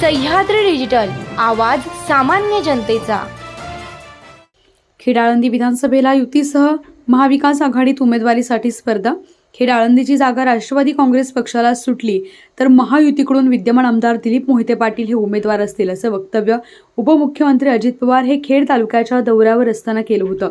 Sahyadri digital आवाज सामान्य जनतेचा. खेड आळंदी विधानसभेला युतीसह महाविकास आघाडीत उमेदवारीसाठी स्पर्धा. खेडाळंदीची जागा राष्ट्रवादी काँग्रेस पक्षाला सुटली तर महायुतीकडून विद्यमान आमदार दिलीप मोहिते पाटील हे उमेदवार असतील असं वक्तव्य उपमुख्यमंत्री अजित पवार हे खेड तालुक्याच्या दौऱ्यावर असताना केलं होतं.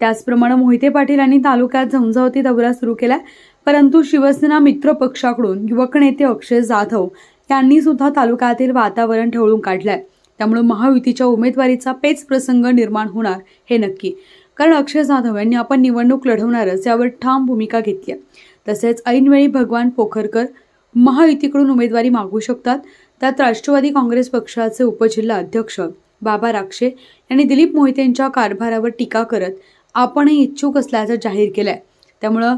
त्याचप्रमाणे मोहिते पाटील यांनी तालुक्यात झंझावती दौरा सुरू केला परंतु शिवसेना मित्र पक्षाकडून युवक नेते अक्षय जाधव त्यांनी सुद्धा तालुक्यातील वातावरण ठेवून काढलंय. त्यामुळे महायुतीच्या उमेदवारीचा पेच प्रसंग निर्माण होणार हे नक्की. कारण अक्षय जाधव यांनी आपण निवडणूक लढवणारच यावर ठाम भूमिका घेतली आहे. तसेच ऐनवेळी भगवान पोखरकर महायुतीकडून उमेदवारी मागू शकतात. त्यात राष्ट्रवादी काँग्रेस पक्षाचे उपजिल्हा अध्यक्ष बाबा राक्षे यांनी दिलीप मोहितेंच्या कारभारावर टीका करत आपणही इच्छुक असल्याचं जाहीर केलंय. त्यामुळं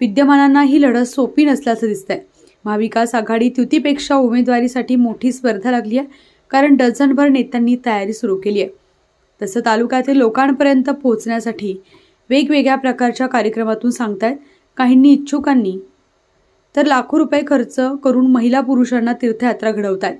विद्यमानांना ही लढत सोपी नसल्याचं दिसतंय. महाविकास आघाडीत युतीपेक्षा उमेदवारीसाठी मोठी स्पर्धा लागली आहे कारण डझनभर नेत्यांनी तयारी सुरू केली आहे. तसं तालुक्यातील लोकांपर्यंत पोहोचण्यासाठी वेगवेगळ्या प्रकारच्या कार्यक्रमातून सांगतायत काहींनी इच्छुकांनी. तर लाखो रुपये खर्च करून महिला पुरुषांना तीर्थयात्रा घडवतात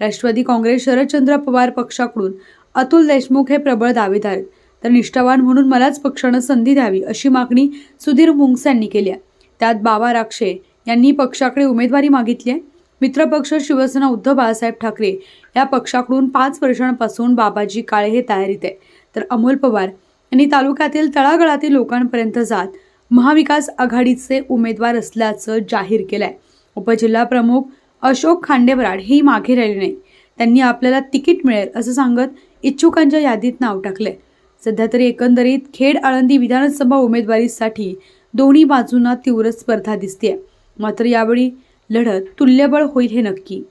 राष्ट्रवादी काँग्रेस शरदचंद्र पवार पक्षाकडून अतुल देशमुख हे प्रबळ दावेदार आहेत. तर निष्ठावान म्हणून मलाच पक्षानं संधी द्यावी अशी मागणी सुधीर मुंगस यांनी केली आहे. त्यात बाबा राक्षे यांनी पक्षाकडे उमेदवारी मागितली आहे. मित्रपक्ष शिवसेना उद्धव बाळासाहेब ठाकरे या पक्षाकडून पाच वर्षांपासून बाबाजी काळे हे तयारीत आहे तर अमोल पवार यांनी तालुक्यातील तळागळातील लोकांपर्यंत जात महाविकास आघाडीचे उमेदवार असल्याचं जाहीर केलंय. उपजिल्हा प्रमुख अशोक खांडेबराड ही मागे राहिले नाही त्यांनी आपल्याला तिकीट मिळेल असं सांगत इच्छुकांच्या यादीत नाव टाकलंय. सध्या तरी एकंदरीत खेड आळंदी विधानसभा उमेदवारीसाठी दोन्ही बाजूंना तीव्र स्पर्धा दिसतेय. मात्र यावेळी लढत तुल्यबळ होईल हे नक्की.